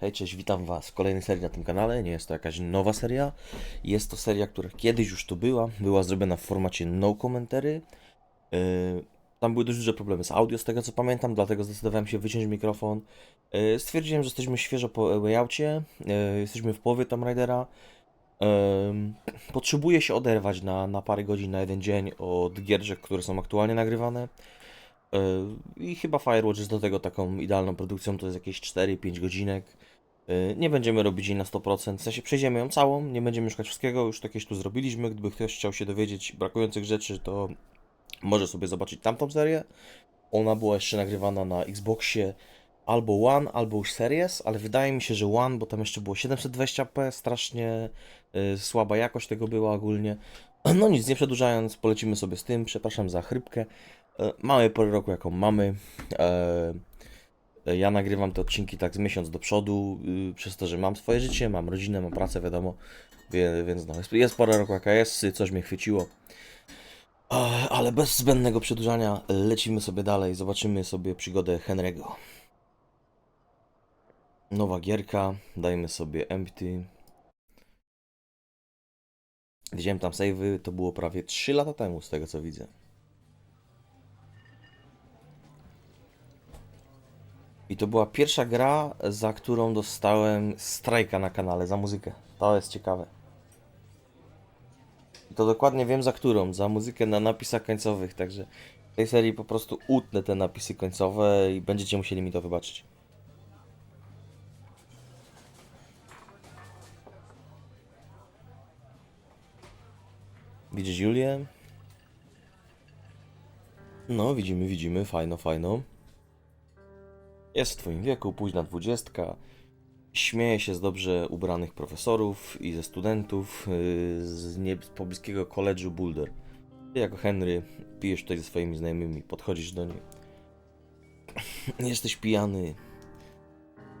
Hej, cześć, witam Was w kolejnej serii na tym kanale. Nie jest to jakaś nowa seria. Jest to seria, która kiedyś już tu była. Była zrobiona w formacie no commentary. Yy, tam były dość duże problemy z audio, z tego co pamiętam, dlatego zdecydowałem się wyciąć mikrofon. Yy, stwierdziłem, że jesteśmy świeżo po layoutie. Yy, jesteśmy w połowie Tomb Raidera. Potrzebuję się oderwać na, na parę godzin, na jeden dzień od gierczek, które są aktualnie nagrywane. I chyba Firewatch jest do tego taką idealną produkcją, to jest jakieś 4-5 godzinek. Yy, Nie będziemy robić jej na 100%, w sensie przejdziemy ją całą, nie będziemy szukać wszystkiego, już to jakieś tu zrobiliśmy. Gdyby ktoś chciał się dowiedzieć brakujących rzeczy, to może sobie zobaczyć tamtą serię. Ona była jeszcze nagrywana na Xboxie albo One, albo już Series, ale wydaje mi się, że One, bo tam jeszcze było 720p, strasznie yy, słaba jakość tego była ogólnie. No nic, nie przedłużając, polecimy sobie z tym. Przepraszam za chrypkę. E, Mamy porę roku, jaką mamy. E, Ja nagrywam te odcinki tak z miesiąc do przodu, y, przez to, że mam swoje życie, mam rodzinę, mam pracę, wiadomo. Więc no, jest, jest pora roku, jest, coś mnie chwyciło. E, Ale bez zbędnego przedłużania lecimy sobie dalej, zobaczymy sobie przygodę Henry'ego. Nowa gierka, dajmy sobie empty. Widziałem tam save'y, to było prawie 3 lata temu, z tego co widzę. I to była pierwsza gra, za którą dostałem strajka na kanale za muzykę. To jest ciekawe. I to dokładnie wiem za którą. Za muzykę na napisach końcowych, także w tej serii po prostu utnę te napisy końcowe i będziecie musieli mi to wybaczyć. Widzisz Julię? No, widzimy, widzimy. Fajno, fajno. Jest w twoim wieku, późna dwudziestka. Śmieje się z dobrze ubranych profesorów i ze studentów yy, z, nie, pobliskiego koledżu Boulder. Ty jako Henry pijesz tutaj ze swoimi znajomymi, podchodzisz do niej. Jesteś pijany.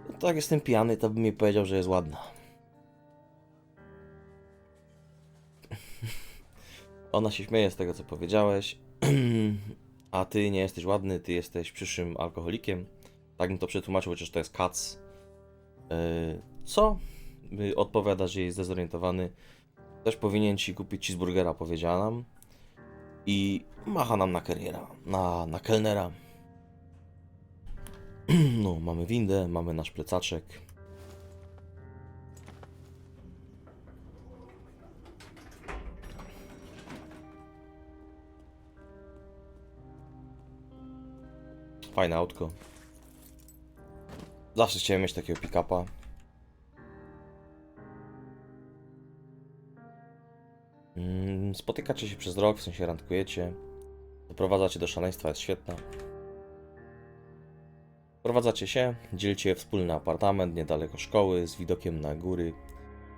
No tak, jestem pijany, to bym mi powiedział, że jest ładna. Ona się śmieje z tego, co powiedziałeś. A ty nie jesteś ładny, ty jesteś przyszłym alkoholikiem. Tak bym to przetłumaczył, chociaż to jest kac. Yy, co? Yy, Odpowiada, że jest zdezorientowany. Też powinien ci kupić cheeseburgera, powiedziała nam. I macha nam na kariera, na, na kelnera. No, mamy windę, mamy nasz plecaczek. Fajne autko. Zawsze chciałem mieć takiego pick-upa. Mm, Spotykacie się przez rok, w sensie randkujecie. Doprowadzacie do szaleństwa, jest świetna. Prowadzacie się, dzielicie wspólny apartament niedaleko szkoły z widokiem na góry.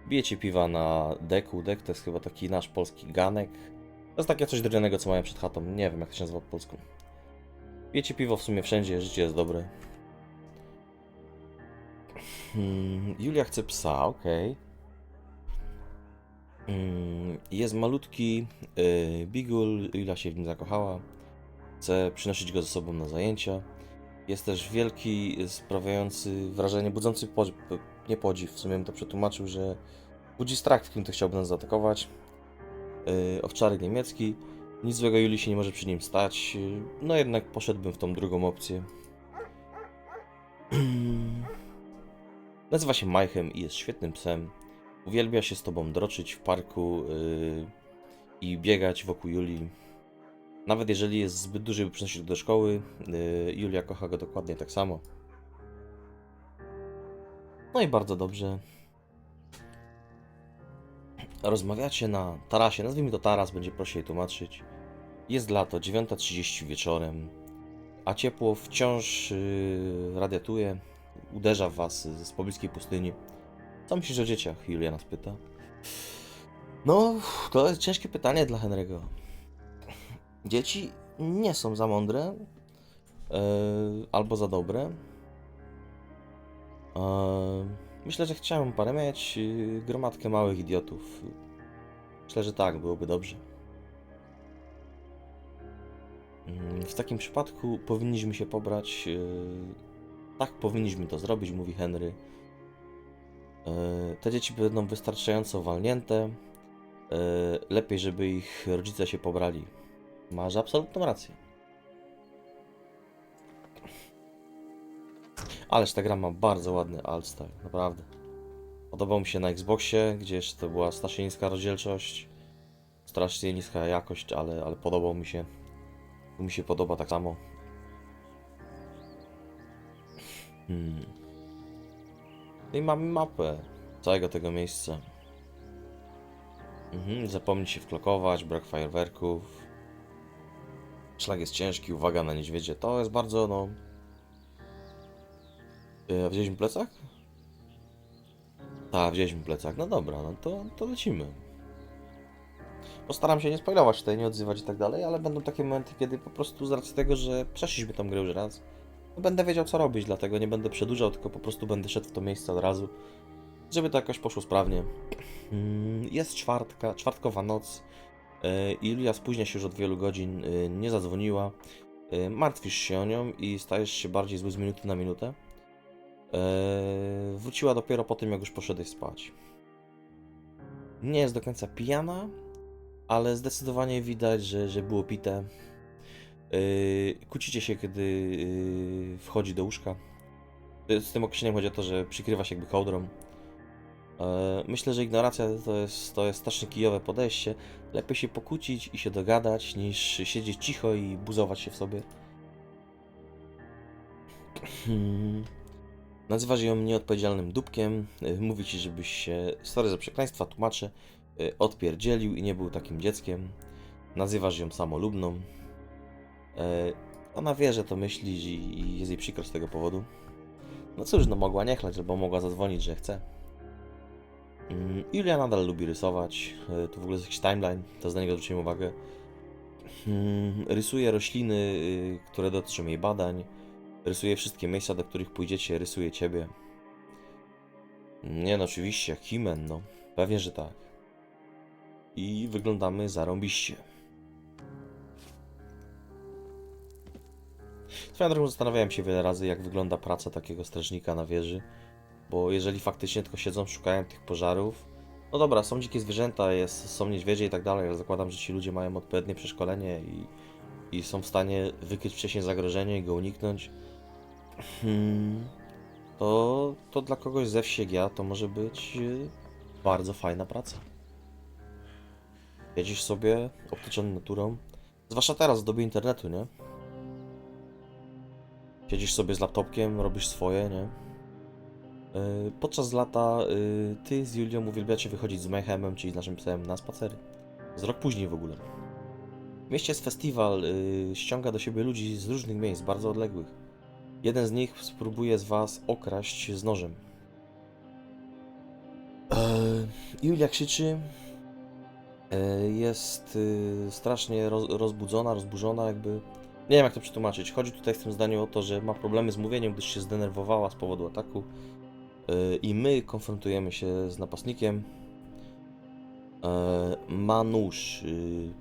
Bijecie piwa na deku. Dek to jest chyba taki nasz polski ganek. To jest takie coś drewnianego, co mają przed chatą. Nie wiem, jak to się nazywa po polsku. Pijecie piwo w sumie wszędzie, życie jest dobre. Hmm, Julia chce psa, okej. Mm, Jest malutki y, Bigul, Julia się w nim zakochała. Chce przynosić go ze sobą na zajęcia. Jest też wielki, sprawiający wrażenie, budzący podziw, nie podziw, w sumie bym to przetłumaczył, że budzi strach, w kim to chciałby nas zaatakować. Y, owczarek niemiecki. Nic złego Julii się nie może przy nim stać. No jednak poszedłbym w tą drugą opcję. Nazywa się Majchem i jest świetnym psem. Uwielbia się z tobą droczyć w parku yy, i biegać wokół Julii. Nawet jeżeli jest zbyt duży, by przynosić go do szkoły, yy, Julia kocha go dokładnie tak samo. No i bardzo dobrze. Rozmawiacie na tarasie, nazwijmy to taras, będzie prościej tłumaczyć. Jest lato, 9.30 wieczorem, a ciepło wciąż yy, radiatuje, uderza w was z, pobliskiej pustyni. Co myślisz o dzieciach? Julia nas pyta. No, to jest ciężkie pytanie dla Henry'ego. Dzieci nie są za mądre yy, albo za dobre. Yy, myślę, że chciałem parę mieć yy, gromadkę małych idiotów. Myślę, że tak, byłoby dobrze. Mm, W takim przypadku powinniśmy się pobrać. yy, Tak, powinniśmy to zrobić, mówi Henry. E, Te dzieci będą wystarczająco walnięte. E, Lepiej, żeby ich rodzice się pobrali. Masz absolutną rację. Ależ ta gra ma bardzo ładny alt naprawdę. Podobał mi się na Xboxie, gdzie jeszcze to była strasznie niska rozdzielczość, strasznie niska jakość, ale, ale podobał mi się. Mi się podoba tak samo. Hmm. I mamy mapę całego tego miejsca. Mhm, zapomnij się wklokować, brak fajerwerków. Szlak jest ciężki, uwaga na niedźwiedzie. To jest bardzo, no... A wzięliśmy plecak? Tak, wzięliśmy plecak. No dobra, no to, to lecimy. Postaram się nie spoilować tutaj, nie odzywać i tak dalej, ale będą takie momenty, kiedy po prostu z racji tego, że przeszliśmy tą grę już raz, będę wiedział co robić, dlatego nie będę przedłużał, tylko po prostu będę szedł w to miejsce od razu, żeby to jakoś poszło sprawnie. Mm, Jest czwartka, czwartkowa noc. e, Julia spóźnia się już od wielu godzin, e, nie zadzwoniła. E, Martwisz się o nią i stajesz się bardziej zły z minuty na minutę. E, Wróciła dopiero po tym, jak już poszedłeś spać. Nie jest do końca pijana, ale zdecydowanie widać, że, że było pite. Yy, kłócicie się, kiedy yy, wchodzi do łóżka. Yy, Z tym określeniem chodzi o to, że przykrywa się jakby kołdrą. Myślę, że ignoracja to jest, to jest strasznie kijowe podejście. Lepiej się pokłócić i się dogadać, niż siedzieć cicho i buzować się w sobie. Hmm. Nazywasz ją nieodpowiedzialnym dupkiem. Mówi ci, żebyś się, sorry za przekleństwa, tłumaczę, yy, odpierdzielił i nie był takim dzieckiem. Nazywasz ją samolubną. E, Ona wie, że to myślisz i jest jej przykro z tego powodu. No cóż, no mogła nie chlać, albo mogła zadzwonić, że chce. Mm, Julia nadal lubi rysować. E, Tu w ogóle jest jakiś timeline, to z niego zwróciłem uwagę. Mm, Rysuje rośliny, y, które dotyczą jej badań. Rysuje wszystkie miejsca, do których pójdziecie, rysuje ciebie. Nie no, oczywiście, Himen, no. Pewnie, że tak. I wyglądamy zarąbiście. Swoją drogą zastanawiałem się wiele razy, jak wygląda praca takiego strażnika na wieży, bo jeżeli faktycznie tylko siedzą, szukają tych pożarów, no dobra, są dzikie zwierzęta, jest, są niedźwiedzie i tak dalej, ale zakładam, że ci ludzie mają odpowiednie przeszkolenie i, i są w stanie wykryć wcześniej zagrożenie i go uniknąć. Hmm, to, to dla kogoś ze wsi ja to może być y, bardzo fajna praca. Jedziesz sobie obtoczony naturą, zwłaszcza teraz w dobie internetu, nie? Siedzisz sobie z laptopkiem, robisz swoje, nie? Yy, Podczas lata yy, ty z Julią uwielbiacie wychodzić z Mayhemem, czyli z naszym psem, na spacery. Z rok później w ogóle. W mieście jest festiwal, yy, ściąga do siebie ludzi z różnych miejsc, bardzo odległych. Jeden z nich spróbuje z was okraść z nożem. Yy, Julia krzyczy. Yy, Jest strasznie roz, rozbudzona, rozburzona, jakby nie wiem jak to przetłumaczyć. Chodzi tutaj w tym zdaniu o to, że ma problemy z mówieniem, gdyż się zdenerwowała z powodu ataku. Yy, I my konfrontujemy się z napastnikiem. Yy, Ma nóż. Yy,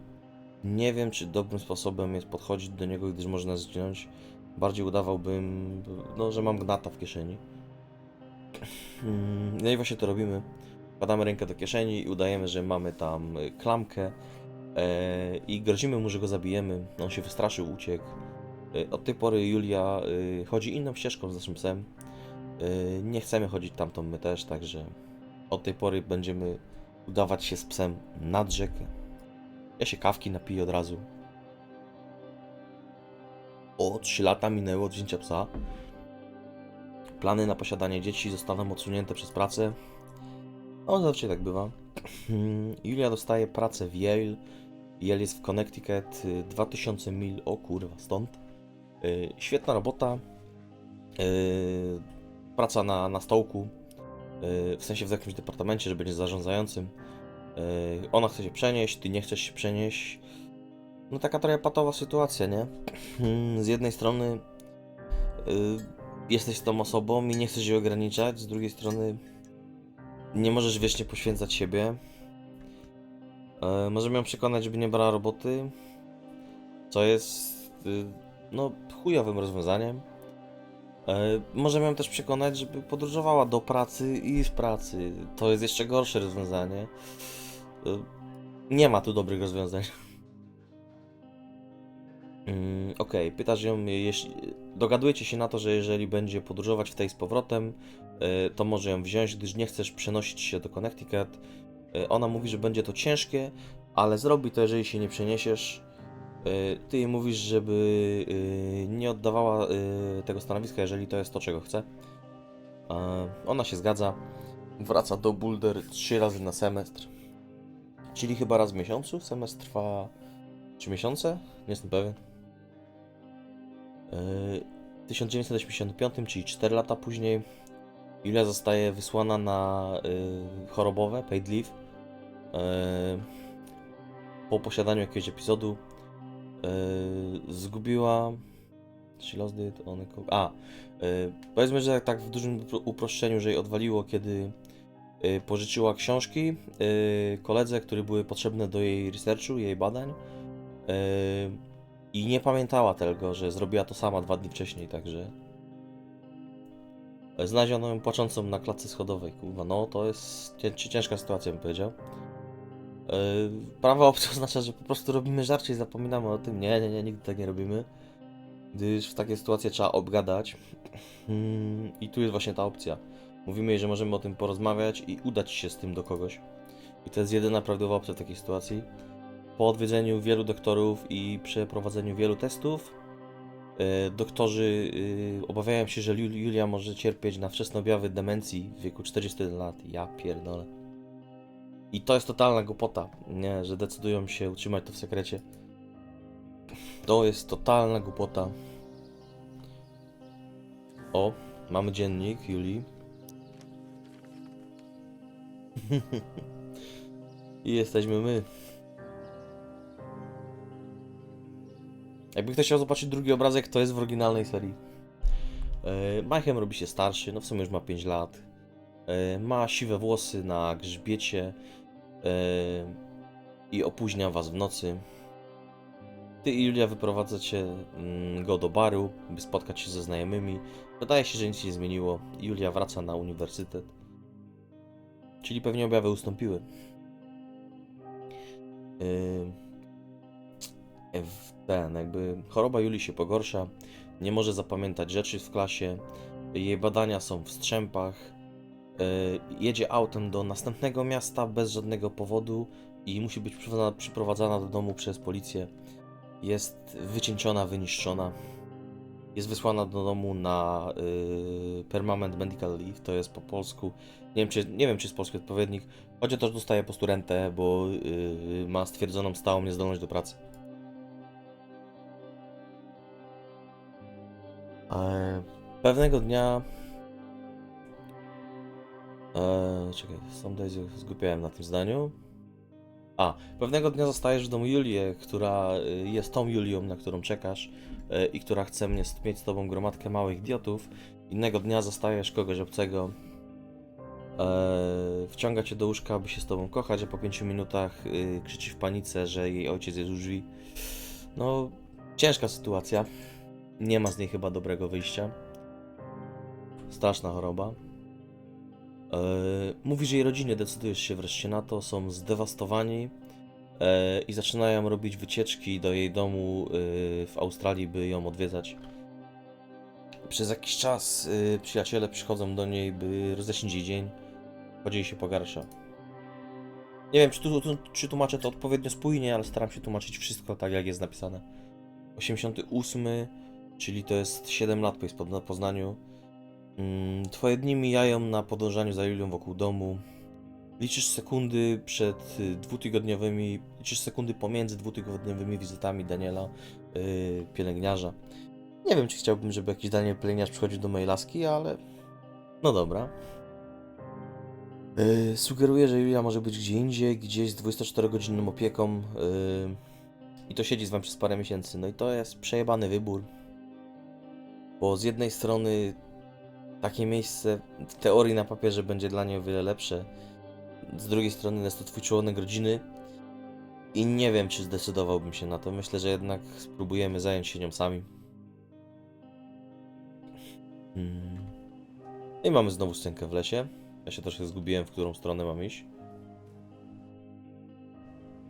Nie wiem, czy dobrym sposobem jest podchodzić do niego, gdyż można zdjąć. Bardziej udawałbym, no, że mam gnata w kieszeni. No i właśnie to robimy. Wkładamy rękę do kieszeni i udajemy, że mamy tam klamkę. E, I grozimy mu, że go zabijemy. On się wystraszył, uciekł. E, Od tej pory Julia e, chodzi inną ścieżką z naszym psem. Nie chcemy chodzić tamtą my też, także od tej pory będziemy udawać się z psem nad rzekę. Ja się kawki napiję od razu. O, 3 lata minęły od wzięcia psa. Plany na posiadanie dzieci zostaną odsunięte przez pracę. No, zawsze tak bywa. Julia dostaje pracę w Yale. Yale jest w Connecticut, y, 2000 mil, o kurwa, stąd. Y, Świetna robota. Y, Praca na, na stołku. Y, W sensie w jakimś departamencie, że będzie zarządzającym. Y, Ona chce się przenieść, ty nie chcesz się przenieść. No taka trochę patowa sytuacja, nie? Z jednej strony y, jesteś tą osobą i nie chcesz jej ograniczać, z drugiej strony nie możesz wiecznie poświęcać siebie. E, możemy ją przekonać, żeby nie brała roboty, co jest y, no chujowym rozwiązaniem. E, możemy ją też przekonać, żeby podróżowała do pracy i z pracy. To jest jeszcze gorsze rozwiązanie. E, nie ma tu dobrych rozwiązań. Mm, Okej, pytasz ją, jeśli dogadujecie się na to, że jeżeli będzie podróżować w tej z powrotem, e, to może ją wziąć, gdyż nie chcesz przenosić się do Connecticut. E, Ona mówi, że będzie to ciężkie, ale zrobi to, jeżeli się nie przeniesiesz. E, Ty jej mówisz, żeby e, nie oddawała e, tego stanowiska, jeżeli to jest to, czego chce. E, Ona się zgadza. Wraca do Boulder trzy razy na semestr. Czyli chyba raz w miesiącu. Semestr trwa 3 miesiące? Nie jestem pewien. W 1985, czyli 4 lata później, Julia zostaje wysłana na y, chorobowe, paid leave. Y, po posiadaniu jakiegoś epizodu zgubiła. She lost it on a A, powiedzmy, że tak w dużym upro- uproszczeniu, że jej odwaliło, kiedy pożyczyła książki koledze, które były potrzebne do jej researchu, jej badań. I nie pamiętała tego, że zrobiła to sama dwa dni wcześniej, także. Znaleziono ją płaczącą na klatce schodowej, kurwa. No, to jest cię- ciężka sytuacja, bym powiedział. Yy, prawa opcja oznacza, że po prostu robimy żarcie i zapominamy o tym. Nie, nie, nie, nigdy tak nie robimy. Gdyż w takiej sytuacji trzeba obgadać. Mm, I tu jest właśnie ta opcja. Mówimy jej, że możemy o tym porozmawiać i udać się z tym do kogoś. I to jest jedyna prawidłowa opcja w takiej sytuacji. Po odwiedzeniu wielu doktorów i przeprowadzeniu wielu testów, e, doktorzy e, obawiają się, że Jul- Julia może cierpieć na wczesne objawy demencji w wieku 41 lat. Ja pierdolę. I to jest totalna głupota, nie, że decydują się utrzymać to w sekrecie. To jest totalna głupota. O, mamy dziennik Julii. I jesteśmy my. Jakby ktoś chciał zobaczyć drugi obrazek, to jest w oryginalnej serii. E, Mayhem robi się starszy, no w sumie już ma 5 lat. E, Ma siwe włosy na grzbiecie e, i opóźnia was w nocy. Ty i Julia wyprowadzacie mm, go do baru, by spotkać się ze znajomymi. Wydaje się, że nic się nie zmieniło. Julia wraca na uniwersytet. Czyli pewnie objawy ustąpiły. Ten, jakby choroba Julii się pogorsza, nie może zapamiętać rzeczy w klasie, jej badania są w strzępach, yy, jedzie autem do następnego miasta bez żadnego powodu i musi być przyprowadzana, do domu przez policję. Jest wycieńczona, wyniszczona. Jest wysłana do domu na yy, permanent medical leave, to jest po polsku. Nie wiem, czy, nie wiem, czy jest polski odpowiednik. To, że dostaje po prostu rentę, bo yy, ma stwierdzoną stałą niezdolność do pracy. E, Pewnego dnia. E, czekaj, some days zgubiałem na tym zdaniu. A, pewnego dnia zostajesz w domu Julię, która y, jest tą Julią, na którą czekasz y, i która chce mnie mieć z tobą gromadkę małych idiotów. Innego dnia zostajesz kogoś obcego. E, wciąga cię do łóżka, aby się z tobą kochać, a po pięciu minutach y, krzyczy w panice, że jej ojciec jest u drzwi. No, ciężka sytuacja. Nie ma z niej chyba dobrego wyjścia. Straszna choroba. E, mówi, że jej rodzinie decydujesz się wreszcie na to, są zdewastowani e, i zaczynają robić wycieczki do jej domu e, w Australii, by ją odwiedzać. Przez jakiś czas e, przyjaciele przychodzą do niej, by rozjaśnić jej dzień. Jej się pogarsza. Nie wiem, czy, tu, tu, czy tłumaczę to odpowiednio spójnie, ale staram się tłumaczyć wszystko tak, jak jest napisane. 88, czyli to jest 7 lat po poznaniu. Mm, Twoje dni mijają na podążaniu za Julią wokół domu. Liczysz sekundy przed y, dwutygodniowymi, liczysz sekundy pomiędzy dwutygodniowymi wizytami Daniela, yy, pielęgniarza. Nie wiem, czy chciałbym, żeby jakiś Daniel pielęgniarz przychodził do mojej laski, ale no dobra. Yy, sugeruję, że Julia może być gdzie indziej, gdzieś z 24-godzinną opieką yy, i to siedzi z wami przez parę miesięcy. No i to jest przejebany wybór. Bo z jednej strony takie miejsce w teorii na papierze będzie dla niej o wiele lepsze. Z drugiej strony jest to twój członek rodziny i nie wiem, czy zdecydowałbym się na to. Myślę, że jednak spróbujemy zająć się nią sami. Mm. I mamy znowu scenkę w lesie. Ja się troszkę zgubiłem, w którą stronę mam iść.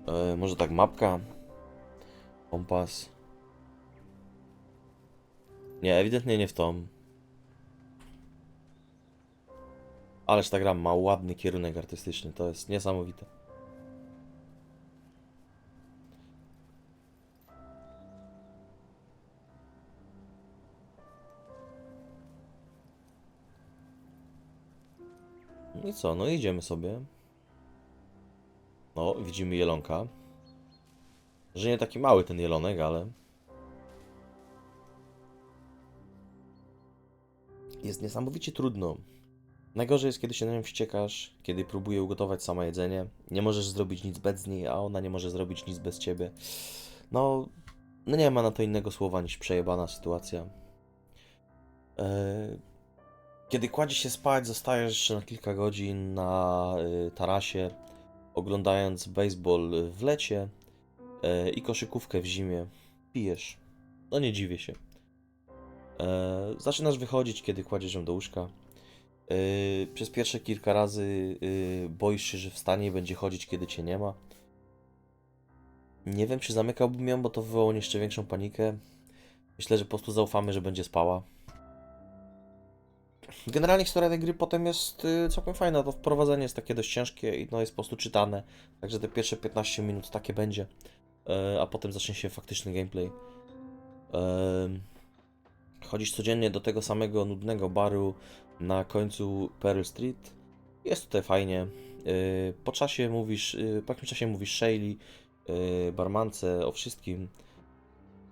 E, może tak mapka? Kompas? Nie, ewidentnie nie w tą. Ależ ta gra ma ładny kierunek artystyczny, to jest niesamowite. I co, no idziemy sobie. No, widzimy jelonka. Że nie taki mały ten jelonek, ale... Jest niesamowicie trudno. Najgorzej jest, kiedy się na nią wściekasz, kiedy próbuje ugotować sama jedzenie. Nie możesz zrobić nic bez niej, a ona nie może zrobić nic bez ciebie. No, no nie ma na to innego słowa niż przejebana sytuacja. Eee, kiedy kładziesz się spać, zostajesz jeszcze na kilka godzin na y, tarasie, oglądając baseball w lecie e, i koszykówkę w zimie. Pijesz. No nie dziwię się. E, zaczynasz wychodzić, kiedy kładziesz ją do łóżka. E, przez pierwsze kilka razy e, boisz się, że wstanie i będzie chodzić, kiedy cię nie ma. Nie wiem, czy zamykałbym ją, bo to wywołało jeszcze większą panikę. Myślę, że po prostu zaufamy, że będzie spała. Generalnie historia tej gry potem jest y, całkiem fajna. To wprowadzenie jest takie dość ciężkie i no jest po prostu czytane. Także te pierwsze 15 minut takie będzie. E, a potem zacznie się faktyczny gameplay. Chodzisz codziennie do tego samego nudnego baru na końcu Pearl Street. Jest tutaj fajnie. E, po czasie mówisz, e, po jakimś czasie mówisz Shaley, e, barmance o wszystkim.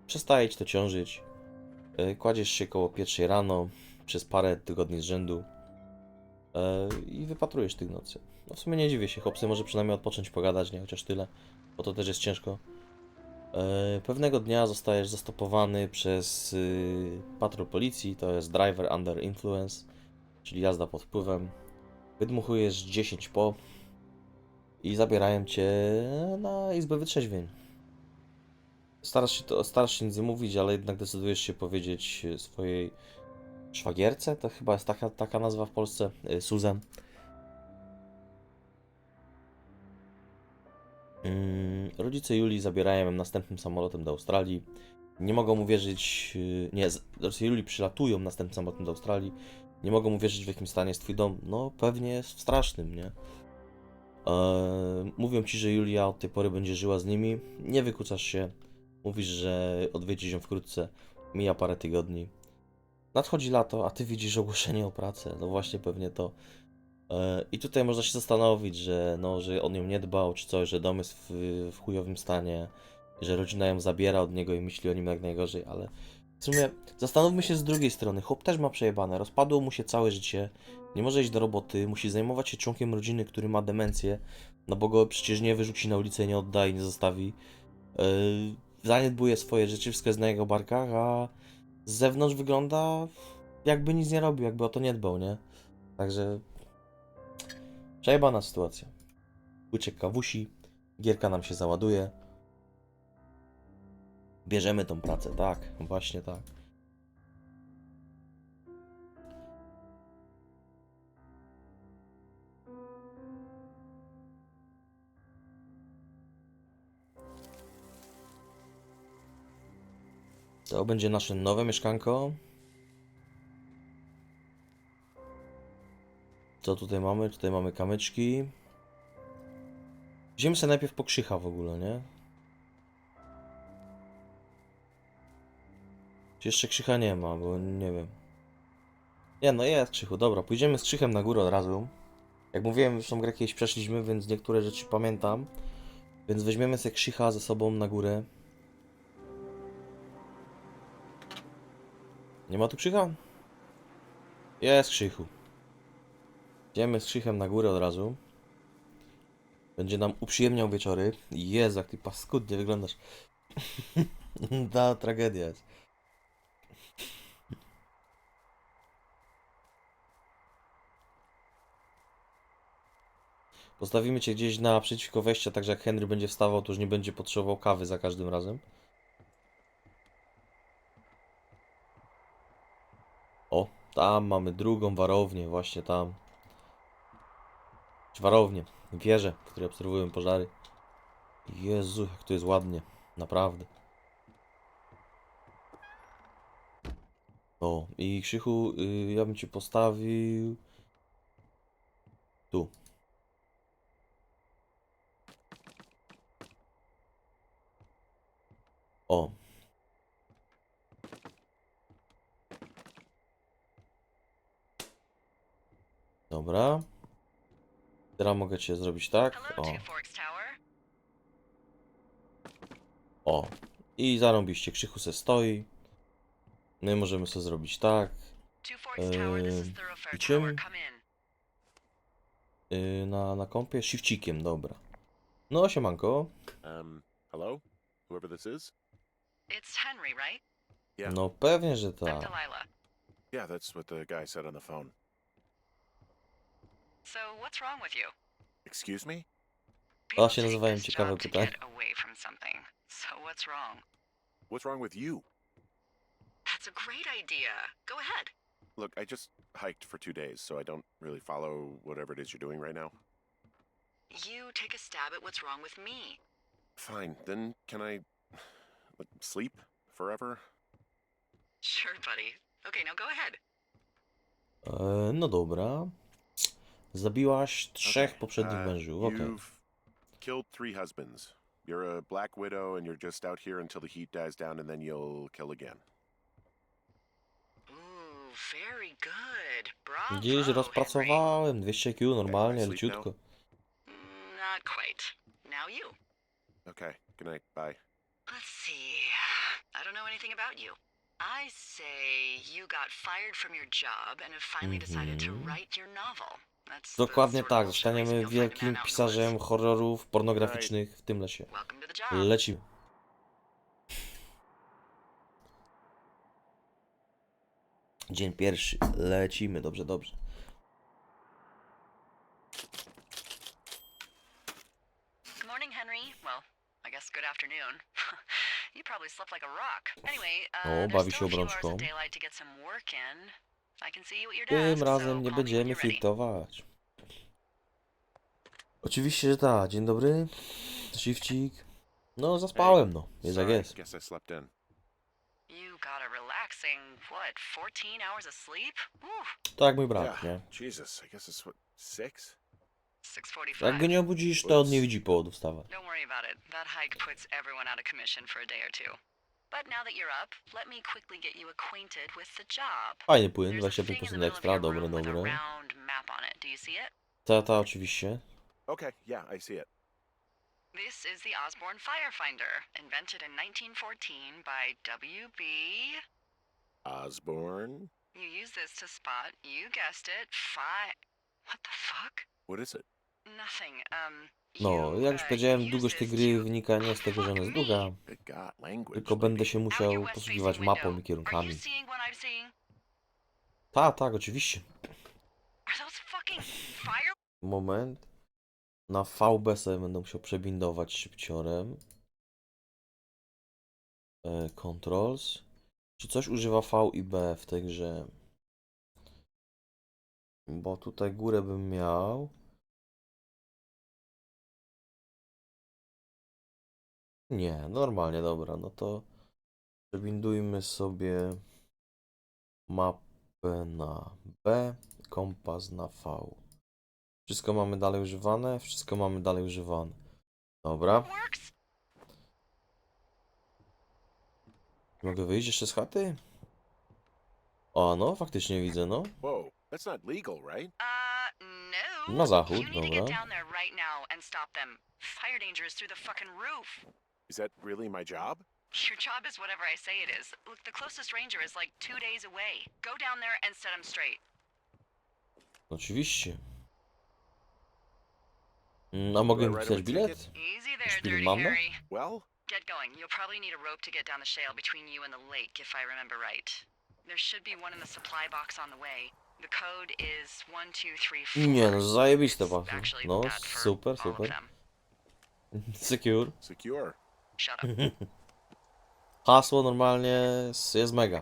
Przestaje ci to ciążyć. Kładziesz się koło pierwszej rano przez parę tygodni z rzędu i wypatrujesz tych nocy. No w sumie nie dziwię się, chłopcy może przynajmniej odpocząć, pogadać, nie chociaż tyle, bo to też jest ciężko. E, pewnego dnia zostajesz zastopowany przez y, patrol policji, to jest driver under influence, czyli jazda pod wpływem. Wydmuchujesz 10 po i zabierają cię na izbę wytrzeźwień. Starasz się, to, starasz się nic mówić, ale jednak decydujesz się powiedzieć swojej szwagierce, to chyba jest taka, taka nazwa w Polsce, y, Susan. Mm, Rodzice Julii zabierają ją następnym samolotem do Australii. Nie mogą uwierzyć, y, nie, rodzice Julii przylatują następnym samolotem do Australii. Nie mogą uwierzyć, w jakim stanie jest twój dom. No, pewnie jest w strasznym, nie? Eee, mówią ci, że Julia od tej pory będzie żyła z nimi. Nie wykucasz się. Mówisz, że odwiedzisz ją wkrótce. Mija parę tygodni. Nadchodzi lato, a ty widzisz ogłoszenie o pracę. No właśnie pewnie to. E, I tutaj można się zastanowić, że, no, że on ją nie dbał, czy coś, że dom jest w, w chujowym stanie, że rodzina ją zabiera od niego i myśli o nim jak najgorzej, ale w sumie zastanówmy się z drugiej strony. Chłop też ma przejebane, rozpadło mu się całe życie, nie może iść do roboty, musi zajmować się członkiem rodziny, który ma demencję, no bo go przecież nie wyrzuci na ulicę, nie odda i nie zostawi. Yy, zaniedbuje swoje rzeczy, wszystko jest na jego barkach, a z zewnątrz wygląda jakby nic nie robił, jakby o to nie dbał, nie? Także przejebana sytuacja. Łyczek kawusi, gierka nam się załaduje. Bierzemy tą pracę, tak, właśnie tak. To będzie nasze nowe mieszkanko. Co tutaj mamy? Tutaj mamy kamyczki. Sobie najpierw po krzycha w ogóle, nie? Jeszcze krzycha nie ma, bo nie wiem. Nie, no jest krzychu, dobra, pójdziemy z krzychem na górę od razu. Jak mówiłem, już tą grę kiedyś przeszliśmy, więc niektóre rzeczy pamiętam. Więc weźmiemy sobie krzycha ze sobą na górę. Nie ma tu krzycha? Jest krzychu. Idziemy z krzychem na górę od razu. Będzie nam uprzyjemniał wieczory. Jezu, jak ty paskudnie wyglądasz. Ta tragedia jest. Postawimy cię gdzieś naprzeciwko wejścia, tak że jak Henry będzie wstawał, to już nie będzie potrzebował kawy za każdym razem. O, Tam mamy drugą warownię, właśnie tam. Czy Warownię, wieżę, w której obserwują pożary. Jezu, jak to jest ładnie, naprawdę. O, i Krzychu, y, ja bym ci postawił... Tu. O. Dobra. Teraz mogę cię zrobić tak. O. O. I zarąbiście Krzychu se stoi. My możemy sobie zrobić tak. Czym? In. Yy, na, na kompie shifcikiem, dobra. No, siemanko. Um, hello? Whoever this is? It's Henry, right? Yeah. No pewnie, że tak. Yeah, that's what the guy said on the phone. So, what's wrong with you? Excuse me? People się take nazywają this ciekawe job to pytania. get away from something. So, what's wrong? What's wrong with you? That's a great idea. Go ahead. Look, I just hiked for two days, so I don't really follow whatever it is you're doing right now. You take a stab at what's wrong with me. Fine, then can I like, sleep forever? Sure, buddy. Okay, now go ahead. E, no dobra. Zabiłaś trzech Okay, poprzednich uh, mężów, okej. You've killed three husbands. You're a black widow, and you're just out here until the heat dies down, and then you'll kill again. Ooh, very good. Bravo. Dziś Henry. rozpracowałem 200 Q normalnie, Sleep leciutko. Mm, Not quite. Now you. Okay, good night, bye. Let's see. I don't know anything about you. I say you got fired from your job and have finally decided to Mhm. write your novel. Dokładnie tak, zostaniemy wielkim pisarzem horrorów pornograficznych w tym lesie. Lecimy. Dzień pierwszy. Lecimy, dobrze, dobrze. Uh, O, bawi się obrączką. Tym razem nie będziemy flirtować. Oczywiście, że tak. Dzień dobry. Shifcik. No, zaspałem, no. Jest jak jest. Guess I slept in. You got a relaxing, what, 14 hours of sleep? Ooh, Tak jak mój brat, nie? Jesus, I guess it's what, six? 645. Jak go nie obudzisz, to on nie widzi powodu wstawać. Don't worry about it. That hike puts everyone out of commission for a day or two. But now that you're up, let me quickly get you acquainted with the job. Fajny płyn, There's a thing in the 25% middle of ekstra, your dobre, room with a dobre. round map on it. Do you see it? Ta, ta, oczywiście. Okay, yeah, I see it. This is the Osborne Firefinder, invented in 1914 by W.B. Osborne? You use this to spot, you guessed it, fi... What the fuck? What is it? Nothing, um... No, jak już powiedziałem, długość tej gry wynika nie z tego, że ona jest długa, tylko będę się musiał posługiwać mapą i kierunkami. Tak, tak, oczywiście. Moment. Na VB sobie będę musiał przebindować szybciorem. E, controls. Czy coś używa V i B w tej grze? Bo tutaj górę bym miał. Nie, normalnie, dobra, no to przebindujmy sobie mapę na B, kompas na V. Wszystko mamy dalej używane? Wszystko mamy dalej używane. Dobra. Mogę wyjść jeszcze z chaty? O, no, faktycznie widzę, no. Whoa, that's not legal, right? Uh, no. Na zachód, dobra. Down there right now and stop them. Fire danger is through the fucking roof. Is that really my job? Your job is whatever I say it is. Look, the closest ranger is like two days away. Go down there and set him straight. Oczywiście. Mm, A mogę Do I write pisać him a bilet? ticket? Easy there, Szpil Dirty mamy? Harry. Well, Get going. You'll probably need a rope to get down the shale between you and the lake, if I remember right. There should be one in the supply box on the way. The code is one two three four. Nie, no zajebiste It's właśnie. actually No, super, super. Secure. secure. Mhm. Hasło normalnie jest mega.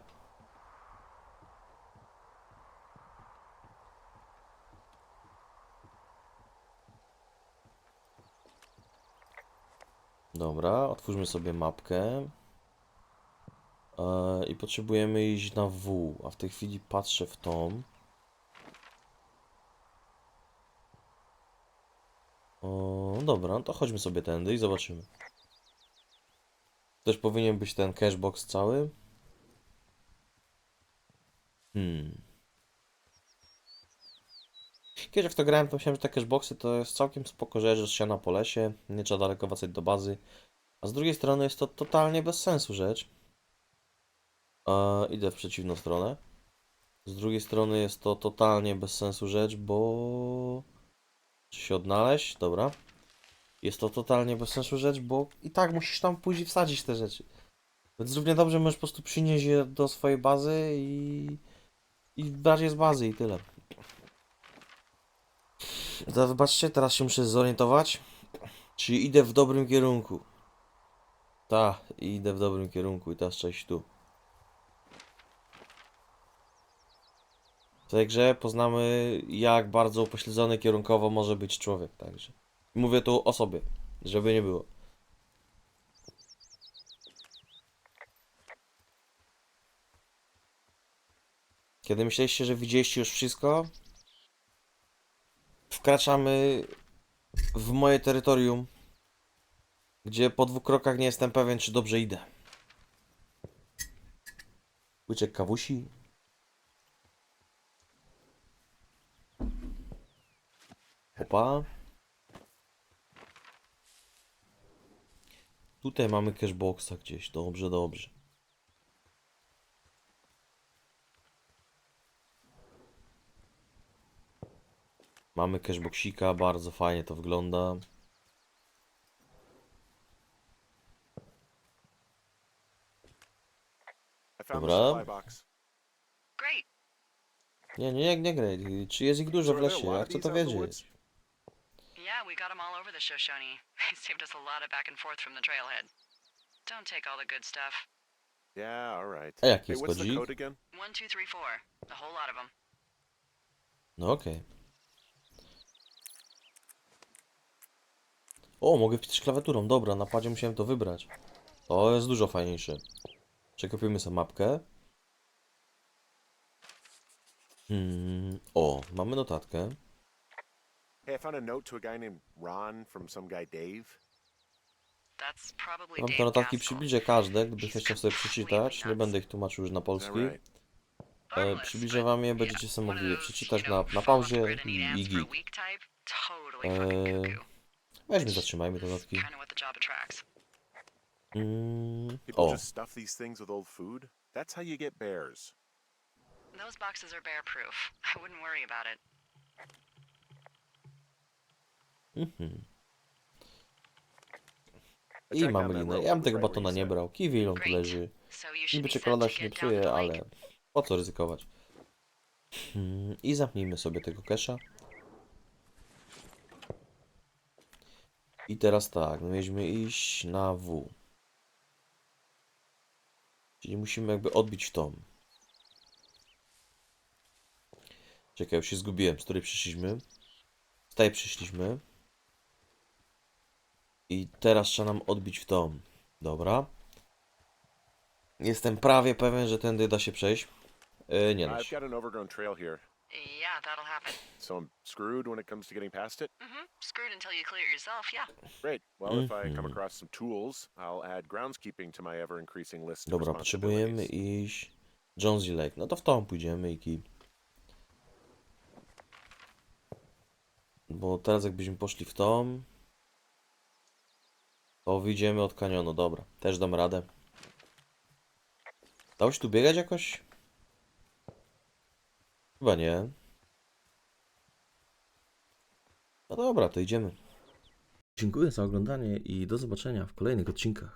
Dobra, otwórzmy sobie mapkę. Yy, I potrzebujemy iść na W, a w tej chwili patrzę w tą. O, dobra, no to chodźmy sobie tędy i zobaczymy. Też powinien być ten cashbox cały. Hmm. Kiedy w to grałem, to myślałem, że te cashboxy to jest całkiem spoko rzecz, że ściana po lesie, nie trzeba daleko wracać do bazy. A z drugiej strony jest to totalnie bez sensu rzecz. E, idę w przeciwną stronę. Z drugiej strony jest to totalnie bez sensu rzecz, bo... Czy się odnaleźć? Dobra. Jest to totalnie bez sensu rzecz, bo i tak musisz tam później wsadzić te rzeczy. Więc równie dobrze możesz po prostu przynieść je do swojej bazy i... I brać je z bazy i tyle. To wybaczcie, teraz się muszę zorientować. Czy idę w dobrym kierunku? Tak, idę w dobrym kierunku i teraz cześć tu. W tej grze poznamy, jak bardzo upośledzony kierunkowo może być człowiek, także. Mówię tu o sobie, żeby nie było. Kiedy myśleliście, że widzieliście już wszystko, wkraczamy w moje terytorium, gdzie po dwóch krokach nie jestem pewien, czy dobrze idę. Łyczek kawusi. Opa. Tutaj mamy cashboxa gdzieś. Dobrze, dobrze. Mamy cashboxika, bardzo fajnie to wygląda. Dobra. Nie, nie, nie graj. Czy jest ich dużo w lesie? lot Ja of chcę these to the wiedzieć. The Shoshone. It saved us a lot of back and forth from the trailhead. Don't take all the good stuff. Yeah, all right. A jaki Hey, jest what's the kodzik? code again? One, two, three, four. A whole lot of them. No okej. O, mogę wpisać klawiaturą. Dobra, na padzie musiałem to wybrać. To jest dużo fajniejsze. Przekopiujmy sobie mapkę. Hmm. O, mamy notatkę. Hey, I found a note to a guy named Ron from some guy Dave. That's probably Mam te Dave notatki Gaskell. przybliżę każde, gdybyście chciał sobie przeczytać. Nie będę ich tłumaczył już na Is that polski. right? E, przybliżę wam je, będziecie sobie mogli je przeczytać you na, na pauzie i, i git. Eee. Weźmy, zatrzymajmy te attracts. Mm, People o, just stuff these things with old food. That's how you get bears. Those boxes are bear proof. I wouldn't worry about it. Mhm. I mamy linę. Ja bym tego batona nie brał. Kiwi on tu leży. Niby czekolada się nie psuje, ale po co ryzykować? Hmm, I zamknijmy sobie tego kesza. I teraz tak, no mieliśmy iść na W. Czyli musimy jakby odbić w tą. Czekaj, już się zgubiłem, z której przyszliśmy. Z tej przyszliśmy. I teraz trzeba nam odbić w tą. Dobra. Jestem prawie pewien, że tędy da się przejść. Yy, nie da I've się. got an overgrown trail here, Yeah, that'll happen. so I'm screwed when it comes to getting past it. Mm-hmm. Screwed until you clear it yourself, yeah. Great. Well, if I come Mhm. across some tools, I'll add groundskeeping to my ever increasing list of Dobra, potrzebujemy responsibilities. iść Jonesy Lake. No to w tą pójdziemy i kij. Bo teraz jakbyśmy poszli w tą, to wyjdziemy od kanionu. Dobra, też dam radę. Dało się tu biegać jakoś? Chyba nie. No dobra, to idziemy. Dziękuję za oglądanie i do zobaczenia w kolejnych odcinkach.